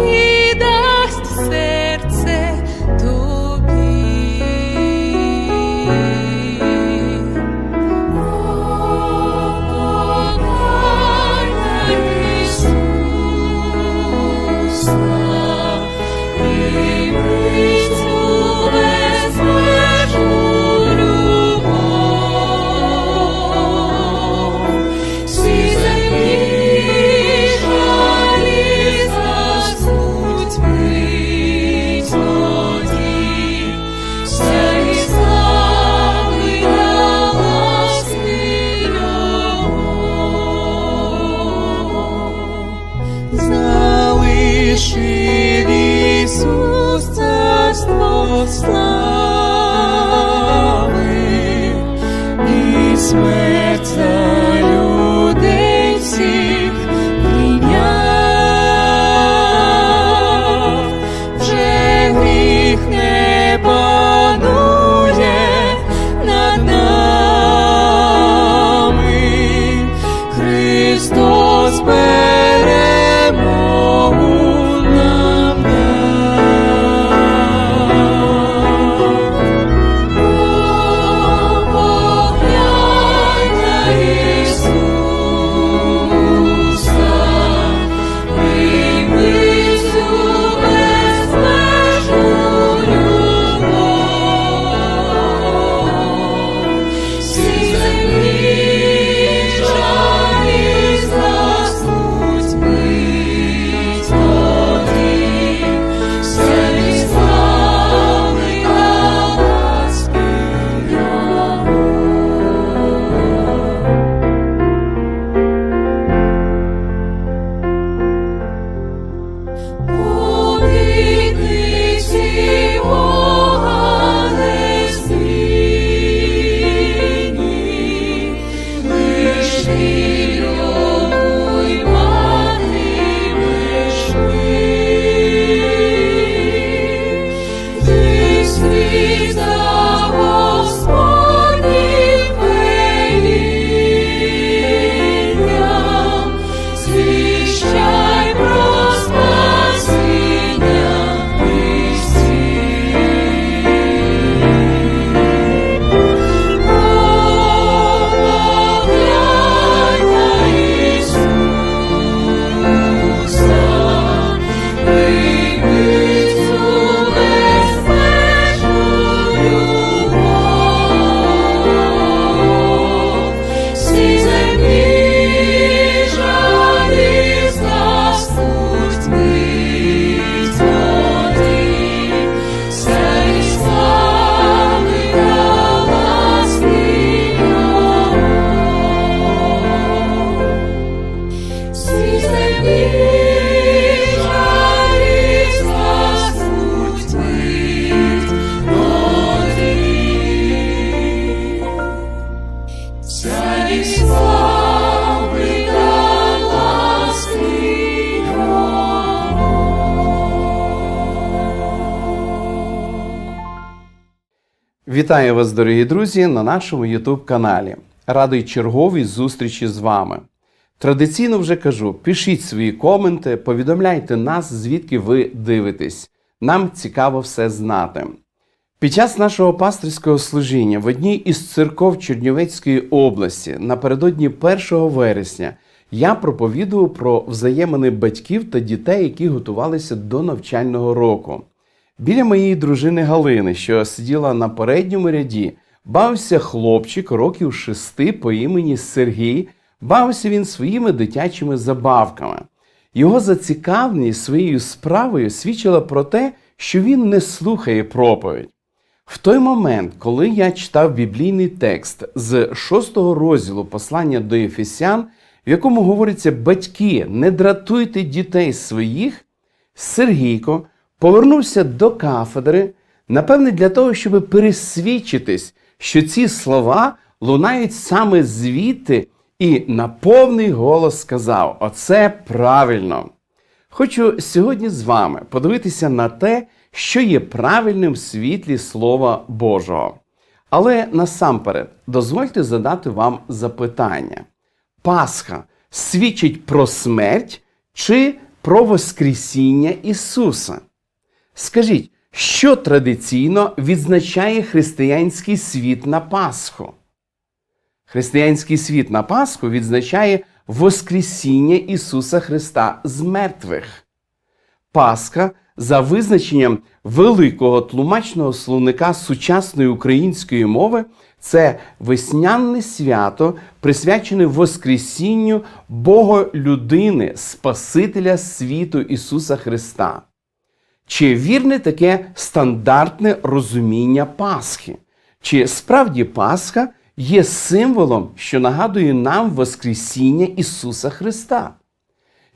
here. І Вітаю вас, дорогі друзі, на нашому youtube каналі. Радий черговій зустрічі з вами. Традиційно вже кажу: пишіть свої коменти, повідомляйте нас, звідки ви дивитесь. Нам цікаво все знати. Під час нашого пасторського служіння в одній із церков Чернівецької області напередодні 1 вересня я проповідував про взаємини батьків та дітей, які готувалися до навчального року. Біля моєї дружини Галини, що сиділа на передньому ряді, бавився хлопчик років шести по імені Сергій. Бавився він своїми дитячими забавками. Його зацікавленість своєю справою свідчила про те, що він не слухає проповідь. В той момент, коли я читав біблійний текст з шостого розділу послання до Ефесян, в якому говориться батьки, не дратуйте дітей своїх, Сергійко повернувся до кафедри, напевне, для того, щоб пересвідчитись, що ці слова лунають саме звідти, і на повний голос сказав: Оце правильно. Хочу сьогодні з вами подивитися на те, що є правильним в світлі Слова Божого. Але насамперед дозвольте задати вам запитання: Пасха свідчить про смерть чи про Воскресіння Ісуса? Скажіть, що традиційно відзначає християнський світ на Пасху? Християнський світ на Пасху відзначає Воскресіння Ісуса Христа з мертвих. Пасха за визначенням великого тлумачного словника сучасної української мови це весняне свято, присвячене Воскресінню Боголюдини, Спасителя світу Ісуса Христа. Чи вірне таке стандартне розуміння Пасхи? Чи справді Пасха є символом, що нагадує нам Воскресіння Ісуса Христа?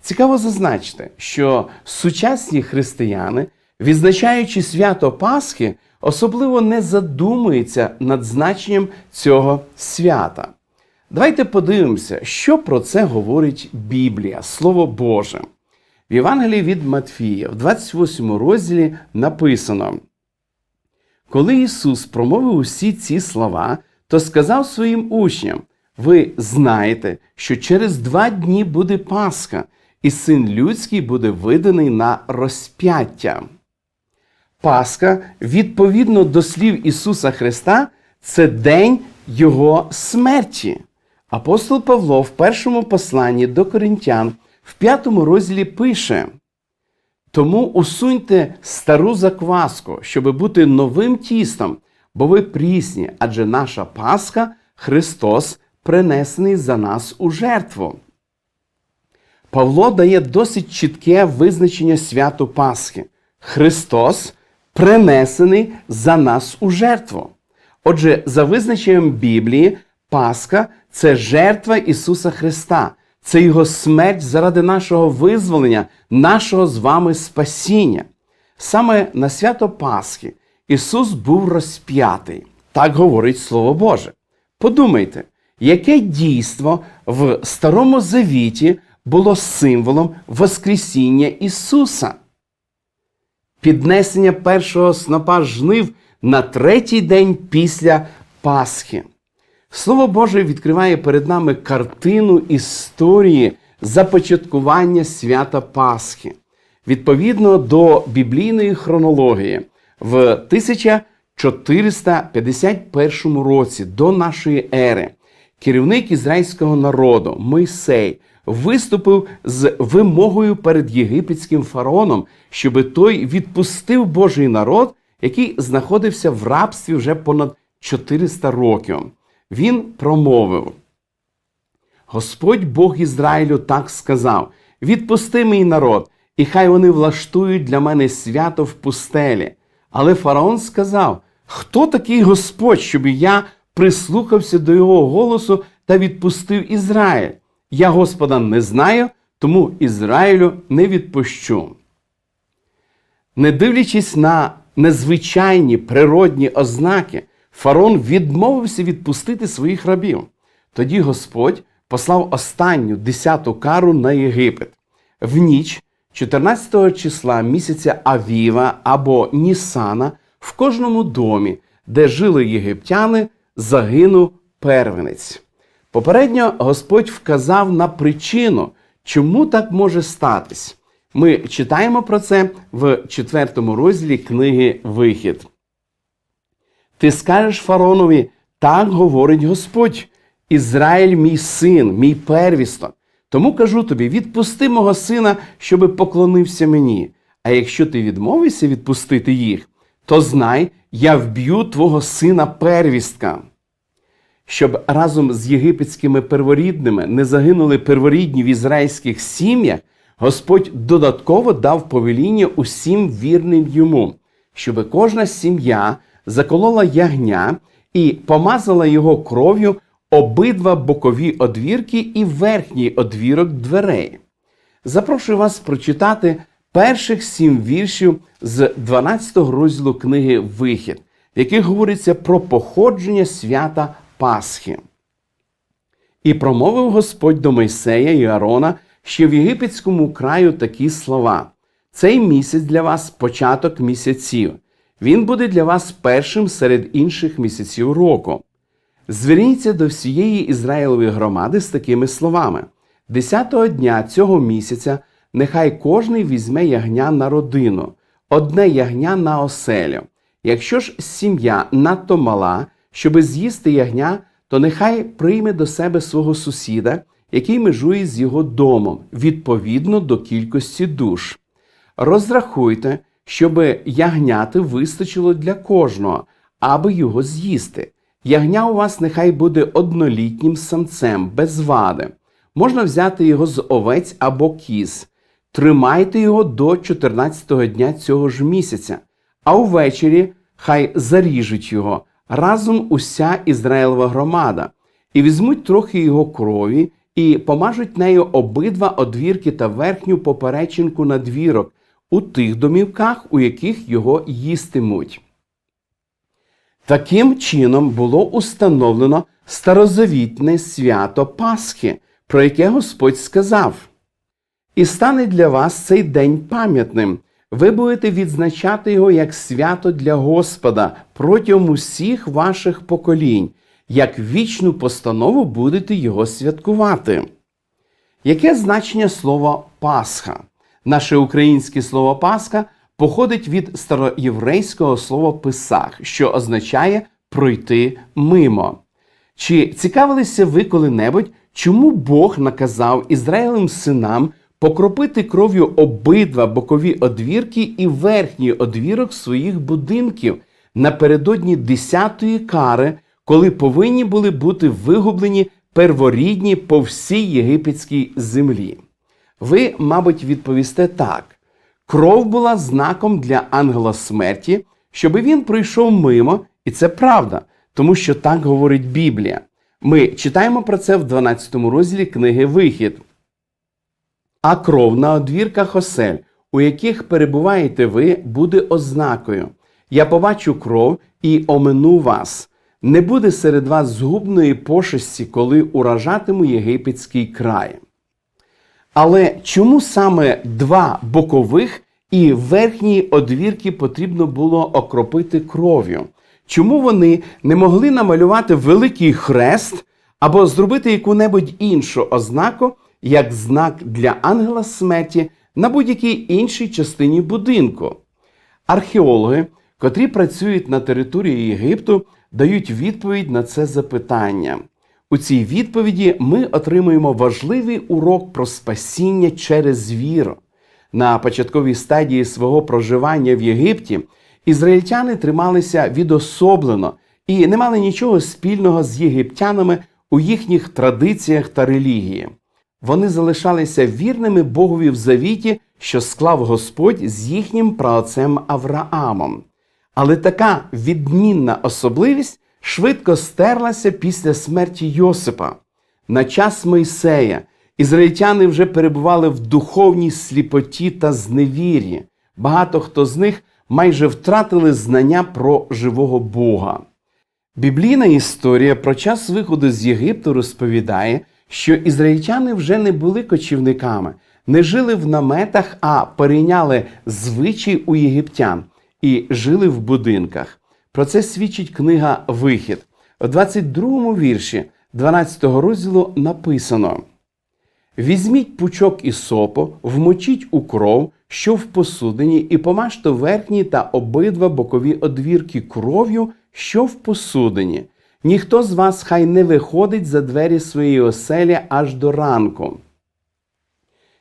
Цікаво зазначити, що сучасні християни, відзначаючи свято Пасхи, особливо не задумується над значенням цього свята. Давайте подивимося, що про це говорить Біблія, Слово Боже. В Євангелії від Матфія, в 28 розділі написано: Коли Ісус промовив усі ці слова, то сказав своїм учням: Ви знаєте, що через два дні буде Пасха, і син людський буде виданий на розп'яття. Пасха, відповідно до слів Ісуса Христа, це день Його смерті. Апостол Павло в першому посланні до Коринтян в п'ятому розділі пише: Тому усуньте стару закваску, щоби бути новим тістом, бо ви прісні, адже наша Пасха Христос принесений за нас у жертву. Павло дає досить чітке визначення святу Пасхи. Христос принесений за нас у жертву. Отже, за визначенням Біблії, Пасха це жертва Ісуса Христа, це Його смерть заради нашого визволення, нашого з вами спасіння. Саме на свято Пасхи Ісус був розп'ятий. Так говорить Слово Боже. Подумайте, яке дійство в Старому Завіті було символом Воскресіння Ісуса? Піднесення першого снопа жнив на третій день після Пасхи. Слово Боже відкриває перед нами картину історії започаткування свята Пасхи. Відповідно до біблійної хронології, в 1451 році до нашої ери керівник ізраїльського народу Мойсей виступив з вимогою перед єгипетським фараоном, щоби той відпустив Божий народ, який знаходився в рабстві вже понад 400 років. Він промовив: Господь Бог Ізраїлю так сказав: відпусти мій народ, і хай вони влаштують для мене свято в пустелі. Але фараон сказав: Хто такий Господь, щоб я прислухався до його голосу та відпустив Ізраїль? Я Господа не знаю, тому Ізраїлю не відпущу. Не дивлячись на незвичайні природні ознаки, фараон відмовився відпустити своїх рабів. Тоді Господь послав останню десяту кару на Єгипет. В ніч 14 числа місяця Авіва або Нісана в кожному домі, де жили єгиптяни, загинув первенець. Попередньо Господь вказав на причину, чому так може статись. Ми читаємо про це в четвертому розділі книги Вихід. Ти скажеш фаронові, так говорить Господь, Ізраїль мій син, мій первісток. Тому кажу тобі: відпусти мого сина, щоби поклонився мені. А якщо ти відмовишся відпустити їх, то знай, я вб'ю твого сина первістка. Щоб разом з єгипетськими перворідними не загинули перворідні в ізраїльських сім'ях, Господь додатково дав повеління усім вірним йому, щоб кожна сім'я заколола ягня і помазала його кров'ю обидва бокові одвірки і верхній одвірок дверей. Запрошую вас прочитати перших сім віршів з 12 розділу книги Вихід, в яких говориться про походження свята Пасхи. І промовив Господь до Мойсея і Аарона ще в єгипетському краю такі слова: Цей місяць для вас початок місяців. Він буде для вас першим серед інших місяців року. Зверніться до всієї Ізраїлової громади з такими словами: Десятого дня цього місяця нехай кожний візьме ягня на родину, одне ягня на оселю. Якщо ж сім'я надто мала, щоби з'їсти ягня, то нехай прийме до себе свого сусіда, який межує з його домом, відповідно до кількості душ. Розрахуйте, щоби ягняти вистачило для кожного, аби його з'їсти. Ягня у вас нехай буде однолітнім самцем, без вади. Можна взяти його з овець або кіз. Тримайте його до 14-го дня цього ж місяця, а увечері хай заріжуть його разом уся Ізраїлова громада, і візьмуть трохи його крові, і помажуть нею обидва одвірки та верхню поперечинку надвірок у тих домівках, у яких його їстимуть. Таким чином було установлено старозавітне свято Пасхи, про яке Господь сказав. І стане для вас цей день пам'ятним. Ви будете відзначати його як свято для Господа протягом усіх ваших поколінь, як вічну постанову будете його святкувати. Яке значення слова Пасха? Наше українське слово Пасха походить від староєврейського слова Писах, що означає пройти мимо. Чи цікавилися ви коли-небудь, чому Бог наказав Ізраїлем синам покропити кров'ю обидва бокові одвірки і верхній одвірок своїх будинків напередодні десятої кари, коли повинні були бути вигублені перворідні по всій єгипетській землі? Ви, мабуть, відповісте так: кров була знаком для ангела смерті, щоби він пройшов мимо, і це правда, тому що так говорить Біблія. Ми читаємо про це в 12 розділі книги Вихід. А кров на одвірках осель, у яких перебуваєте ви, буде ознакою. Я побачу кров і омину вас. Не буде серед вас згубної пошесті, коли уражатиму єгипетський край. Але чому саме два бокових і верхні одвірки потрібно було окропити кров'ю? Чому вони не могли намалювати великий хрест або зробити яку-небудь іншу ознаку, як знак для ангела смерті на будь-якій іншій частині будинку? Археологи, котрі працюють на території Єгипту, дають відповідь на це запитання. У цій відповіді ми отримуємо важливий урок про спасіння через віру. На початковій стадії свого проживання в Єгипті ізраїльтяни трималися відособлено і не мали нічого спільного з єгиптянами у їхніх традиціях та релігії. Вони залишалися вірними Богові в завіті, що склав Господь з їхнім праотцем Авраамом. Але така відмінна особливість швидко стерлася після смерті Йосипа. На час Мойсея ізраїльтяни вже перебували в духовній сліпоті та зневір'ї. Багато хто з них майже втратили знання про живого Бога. Біблійна історія про час виходу з Єгипту розповідає, що ізраїльтяни вже не були кочівниками, не жили в наметах, а перейняли звичай у єгиптян і жили в будинках. Про це свідчить книга Вихід. У 22 вірші 12 розділу написано: Візьміть пучок ісопу, вмочіть у кров, що в посудині, і помажте верхні та обидва бокові одвірки кров'ю, що в посудині. Ніхто з вас хай не виходить за двері своєї оселі аж до ранку.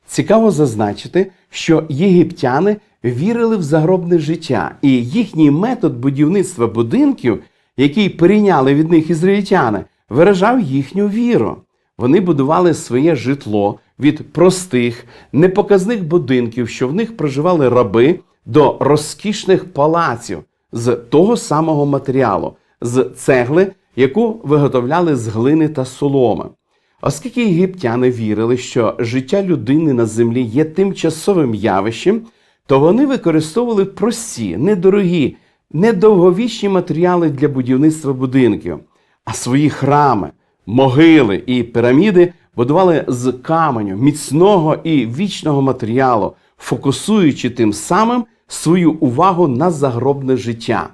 Цікаво зазначити, що єгиптяни вірили в загробне життя, і їхній метод будівництва будинків, який перейняли від них ізраїльтяни, виражав їхню віру. Вони будували своє житло від простих, непоказних будинків, що в них проживали раби, до розкішних палаців з того самого матеріалу, з цегли, яку виготовляли з глини та соломи. Оскільки єгиптяни вірили, що життя людини на землі є тимчасовим явищем, то вони використовували прості, недорогі, недовговічні матеріали для будівництва будинків, а свої храми, могили і піраміди будували з каменю, міцного і вічного матеріалу, фокусуючи тим самим свою увагу на загробне життя.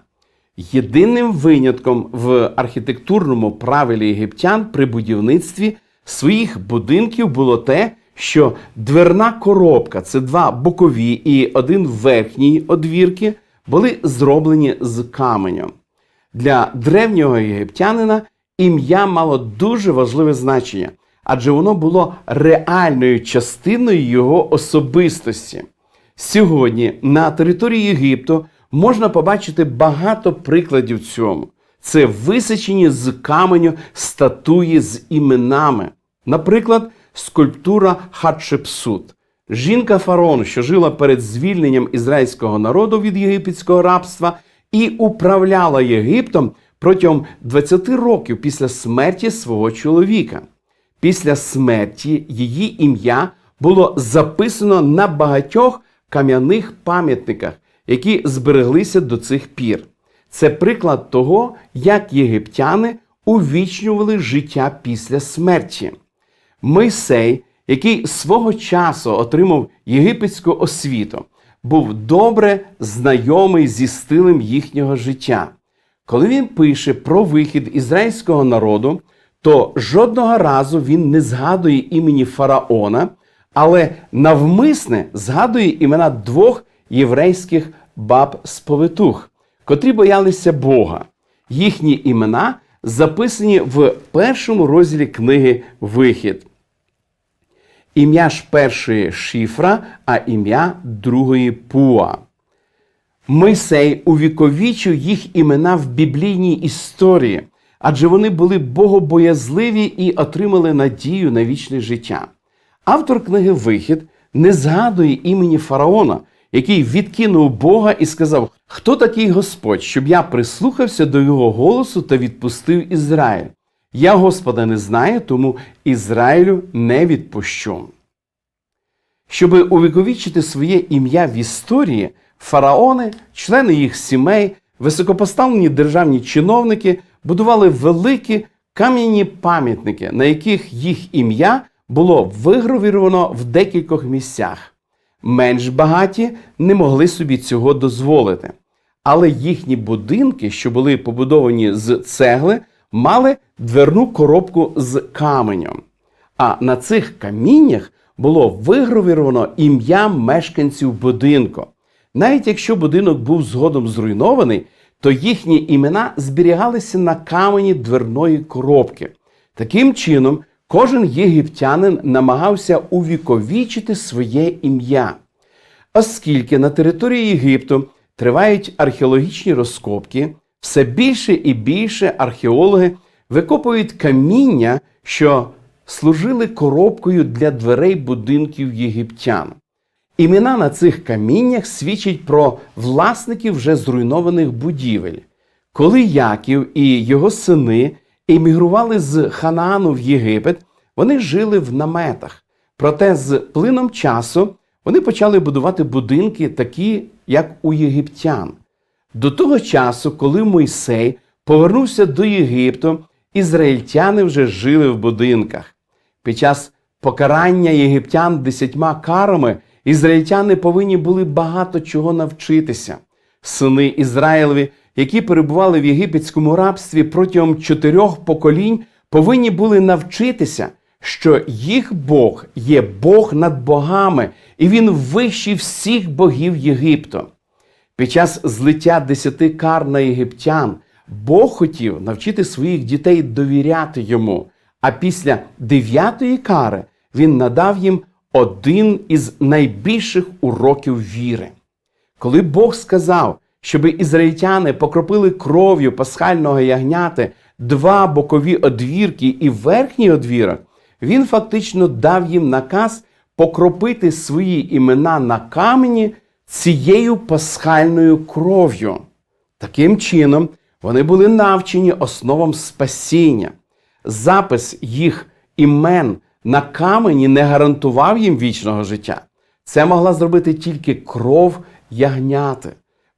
Єдиним винятком в архітектурному правилі єгиптян при будівництві своїх будинків було те, що дверна коробка це два бокові і один верхній одвірки, були зроблені з каменю. Для древнього єгиптянина ім'я мало дуже важливе значення, адже воно було реальною частиною його особистості. Сьогодні на території Єгипту можна побачити багато прикладів цьому. Це висечені з каменю статуї з іменами. Наприклад, скульптура Хатшепсут. Жінка фараон, що жила перед звільненням ізраїльського народу від єгипетського рабства і управляла Єгиптом протягом 20 років після смерті свого чоловіка. Після смерті її ім'я було записано на багатьох кам'яних пам'ятниках, які збереглися до цих пір. Це приклад того, як єгиптяни увічнювали життя після смерті. Мойсей, який свого часу отримав єгипетську освіту, був добре знайомий зі стилем їхнього життя. Коли він пише про вихід ізраїльського народу, то жодного разу він не згадує імені фараона, але навмисне згадує імена двох єврейських баб-сповитух, котрі боялися Бога. Їхні імена записані в першому розділі книги Вихід. Ім'я ж першої шифра, а ім'я другої пуа. Мойсей увіковічив їх імена в біблійній історії, адже вони були богобоязливі і отримали надію на вічне життя. Автор книги Вихід не згадує імені фараона, який відкинув Бога і сказав: Хто такий Господь, щоб я прислухався до його голосу та відпустив Ізраїль? Я Господа не знаю, тому Ізраїлю не відпущу. Щоби увіковічити своє ім'я в історії, фараони, члени їх сімей, високопоставлені державні чиновники будували великі кам'яні пам'ятники, на яких їх ім'я було вигравіровано в декількох місцях. Менш багаті не могли собі цього дозволити. Але їхні будинки, що були побудовані з цегли, мали дверну коробку з каменем. А на цих каміннях було вигравіровано ім'я мешканців будинку. Навіть якщо будинок був згодом зруйнований, то їхні імена зберігалися на камені дверної коробки. Таким чином, кожен єгиптянин намагався увіковічити своє ім'я. Оскільки на території Єгипту тривають археологічні розкопки, все більше і більше археологи викопують каміння, що служили коробкою для дверей будинків єгиптян. Імена на цих каміннях свідчать про власників вже зруйнованих будівель. Коли Яків і його сини емігрували з Ханаану в Єгипет, вони жили в наметах. Проте з плином часу вони почали будувати будинки, такі, як у єгиптян. До того часу, коли Мойсей повернувся до Єгипту, ізраїльтяни вже жили в будинках. Під час покарання єгиптян десятьма карами ізраїльтяни повинні були багато чого навчитися. Сини Ізраїлеві, які перебували в єгипетському рабстві протягом чотирьох поколінь, повинні були навчитися, що їх Бог є Бог над богами, і він вищий всіх богів Єгипту. Під час злиття десяти кар на єгиптян Бог хотів навчити своїх дітей довіряти йому. А після дев'ятої кари він надав їм один із найбільших уроків віри. Коли Бог сказав, щоби ізраїльтяни покропили кров'ю пасхального ягняти два бокові одвірки і верхній одвірок, він фактично дав їм наказ покропити свої імена на камені цією пасхальною кров'ю. Таким чином, вони були навчені основам спасіння. Запис їх імен на камені не гарантував їм вічного життя. Це могла зробити тільки кров ягняти.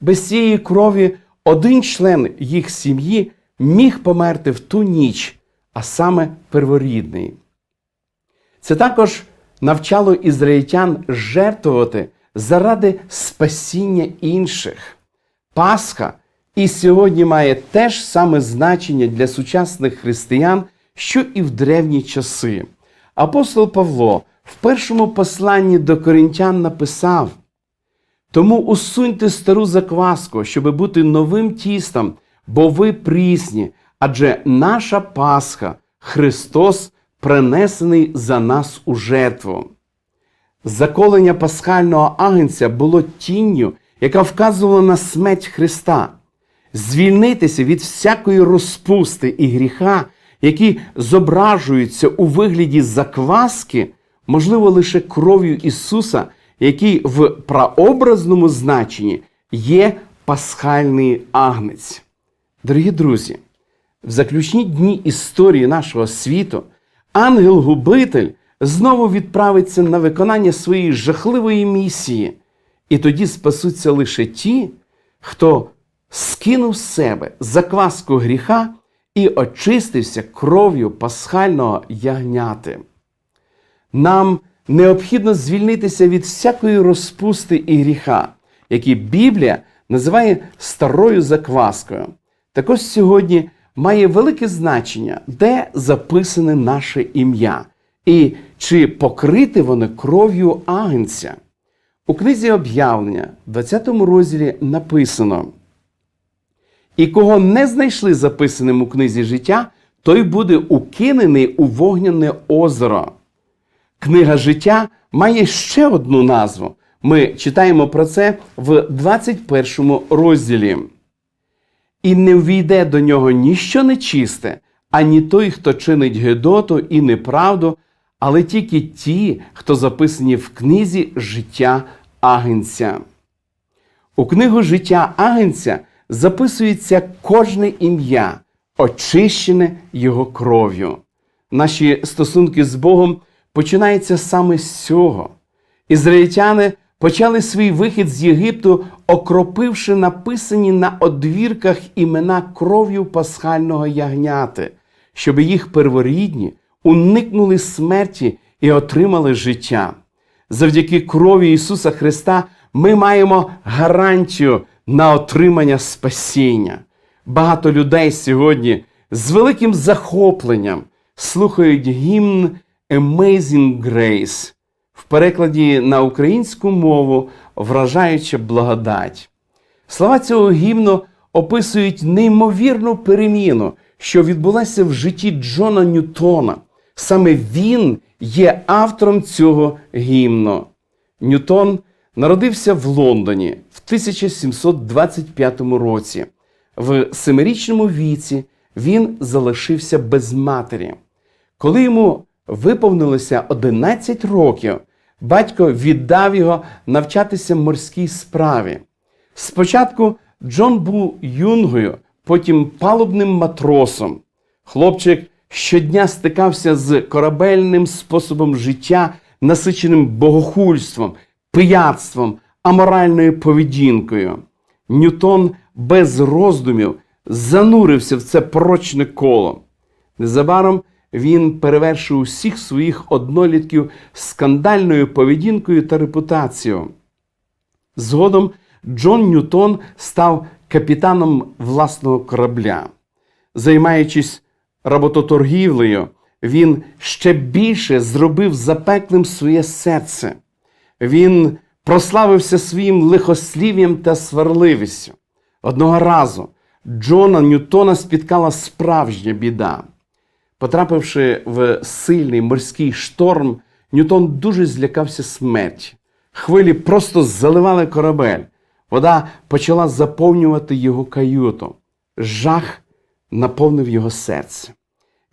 Без цієї крові один член їх сім'ї міг померти в ту ніч, а саме перворідний. Це також навчало ізраїльтян жертвувати заради спасіння інших. Пасха і сьогодні має те ж саме значення для сучасних християн, що і в древні часи. Апостол Павло в першому посланні до коринтян написав: Тому усуньте стару закваску, щоби бути новим тістом, бо ви прісні, адже наша Пасха, Христос, принесений за нас у жертву. Заколення пасхального агнця було тінню, яка вказувала на смерть Христа. Звільнитися від всякої розпусти і гріха, які зображуються у вигляді закваски, можливо лише кров'ю Ісуса, який в прообразному значенні є пасхальний агнець. Дорогі друзі, в заключні дні історії нашого світу ангел-губитель знову відправиться на виконання своєї жахливої місії, і тоді спасуться лише ті, хто скинув з себе закваску гріха і очистився кров'ю пасхального ягняти. Нам необхідно звільнитися від всякої розпусти і гріха, які Біблія називає старою закваскою. Також сьогодні має велике значення, де записане наше ім'я, і чи покрите воно кров'ю агнця. У книзі об'явлення, в 20 розділі написано: І кого не знайшли записаним у книзі життя, той буде укинений у вогняне озеро. Книга життя має ще одну назву. Ми читаємо про це в 21 розділі. І не ввійде до нього ніщо нечисте, ані той, хто чинить гедоту і неправду, але тільки ті, хто записані в книзі життя Агенця. У книгу життя Агенця записується кожне ім'я, очищене його кров'ю. Наші стосунки з Богом починаються саме з цього. Ізраїльтяни почали свій вихід з Єгипту, окропивши написані на одвірках імена кров'ю пасхального ягняти, щоб їх перворідні уникнули смерті і отримали життя. Завдяки крові Ісуса Христа ми маємо гарантію на отримання спасіння. Багато людей сьогодні з великим захопленням слухають гімн Amazing Grace в перекладі на українську мову вражаюча благодать. Слова цього гімну описують неймовірну переміну, що відбулася в житті Джона Ньютона. Саме він є автором цього гімну. Ньютон народився в Лондоні в 1725 році. В семирічному віці він залишився без матері. Коли йому виповнилося 11 років, батько віддав його навчатися морській справі. Спочатку Джон був юнгою, потім палубним матросом. Хлопчик щодня стикався з корабельним способом життя, насиченим богохульством, пияцтвом, аморальною поведінкою. Ньютон без роздумів занурився в це порочне коло. Незабаром він перевершив усіх своїх однолітків скандальною поведінкою та репутацією. Згодом Джон Ньютон став капітаном власного корабля. Займаючись работоторгівлею, він ще більше зробив запеклим своє серце. Він прославився своїм лихослів'ям та сварливістю. Одного разу Джона Ньютона спіткала справжня біда. Потрапивши в сильний морський шторм, Ньютон дуже злякався смерті. Хвилі просто заливали корабель. Вода почала заповнювати його каюту. Жах наповнив його серце.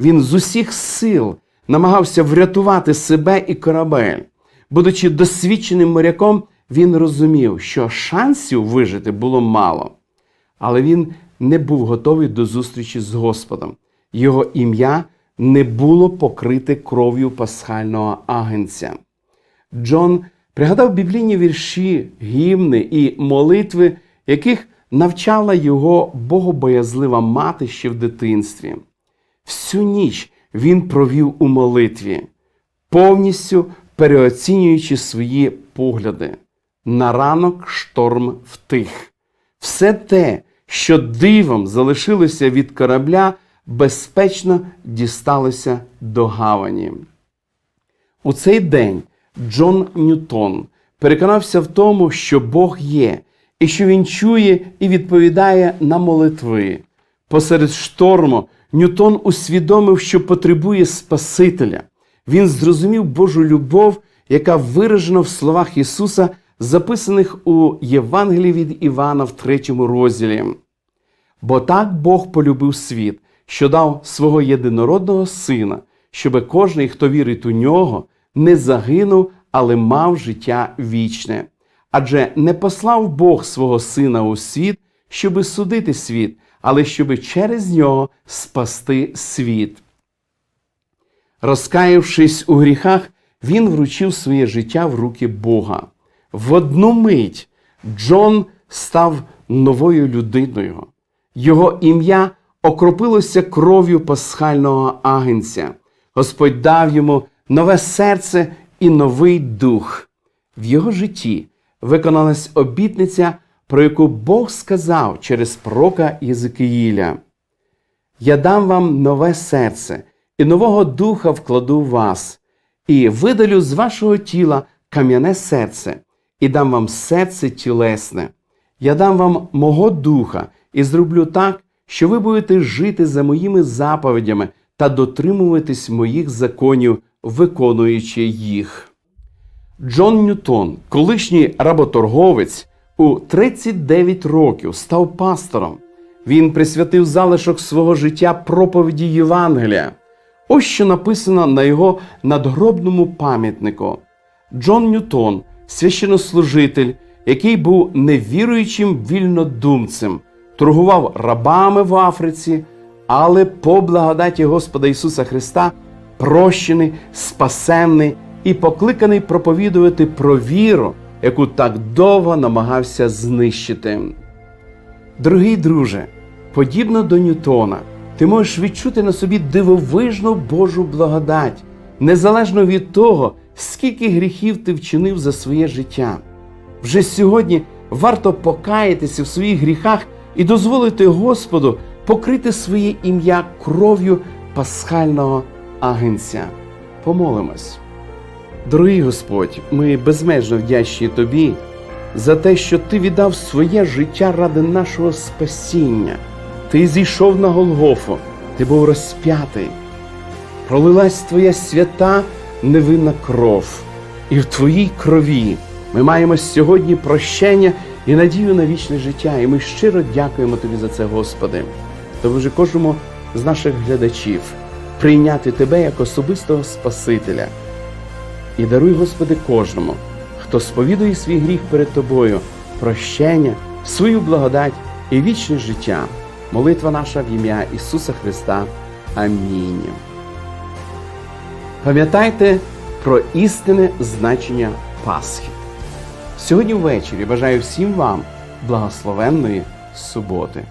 Він з усіх сил намагався врятувати себе і корабель. Будучи досвідченим моряком, він розумів, що шансів вижити було мало. Але він не був готовий до зустрічі з Господом. Його ім'я не було покрите кров'ю пасхального агенця. Джон пригадав біблійні вірші, гімни і молитви, яких навчала його богобоязлива мати ще в дитинстві. Всю ніч він провів у молитві, повністю переоцінюючи свої погляди. На ранок шторм втих. Все те, що дивом залишилося від корабля, безпечно дісталося до гавані. У цей день Джон Ньютон переконався в тому, що Бог є, і що він чує і відповідає на молитви. Посеред шторму Ньютон усвідомив, що потребує Спасителя. Він зрозумів Божу любов, яка виражена в словах Ісуса, записаних у Євангелії від Івана в третьому розділі. Бо так Бог полюбив світ, що дав свого єдинородного сина, щоби кожний, хто вірить у нього, не загинув, але мав життя вічне. Адже не послав Бог свого сина у світ, щоби судити світ, але щоби через нього спасти світ. Розкаявшись у гріхах, він вручив своє життя в руки Бога. В одну мить Джон став новою людиною. Його ім'я окропилося кров'ю пасхального агенця. Господь дав йому нове серце і новий дух. В його житті виконалась обітниця, про яку Бог сказав через пророка Єзикиїля. Я дам вам нове серце, і нового духа вкладу в вас, і видалю з вашого тіла кам'яне серце, і дам вам серце тілесне. Я дам вам мого духа і зроблю так, що ви будете жити за моїми заповідями та дотримуватись моїх законів, виконуючи їх. Джон Ньютон, колишній работорговець, у 39 років став пастором. Він присвятив залишок свого життя проповіді Євангелія. Ось що написано на його надгробному пам'ятнику. Джон Ньютон, священнослужитель, який був невіруючим вільнодумцем, торгував рабами в Африці, але по благодаті Господа Ісуса Христа прощений, спасенний і покликаний проповідувати про віру, яку так довго намагався знищити. Дорогий друже, подібно до Ньютона, ти можеш відчути на собі дивовижну Божу благодать, незалежно від того, скільки гріхів ти вчинив за своє життя. Вже сьогодні варто покаятися в своїх гріхах і дозволити Господу покрити своє ім'я кров'ю пасхального агенця. Помолимось. Дорогий Господь, ми безмежно вдячні Тобі за те, що Ти віддав своє життя ради нашого спасіння. Ти зійшов на Голгофу, ти був розп'ятий. Пролилась Твоя свята невинна кров, і в Твоїй крові ми маємо сьогодні прощення і надію на вічне життя. І ми щиро дякуємо Тобі за це, Господи. Допоможи кожному з наших глядачів прийняти Тебе як особистого Спасителя. І даруй, Господи, кожному, хто сповідує свій гріх перед Тобою, прощення, свою благодать і вічне життя. Молитва наша в ім'я Ісуса Христа. Амінь. Пам'ятайте про істинне значення Пасхи. Сьогодні ввечері бажаю всім вам благословенної суботи.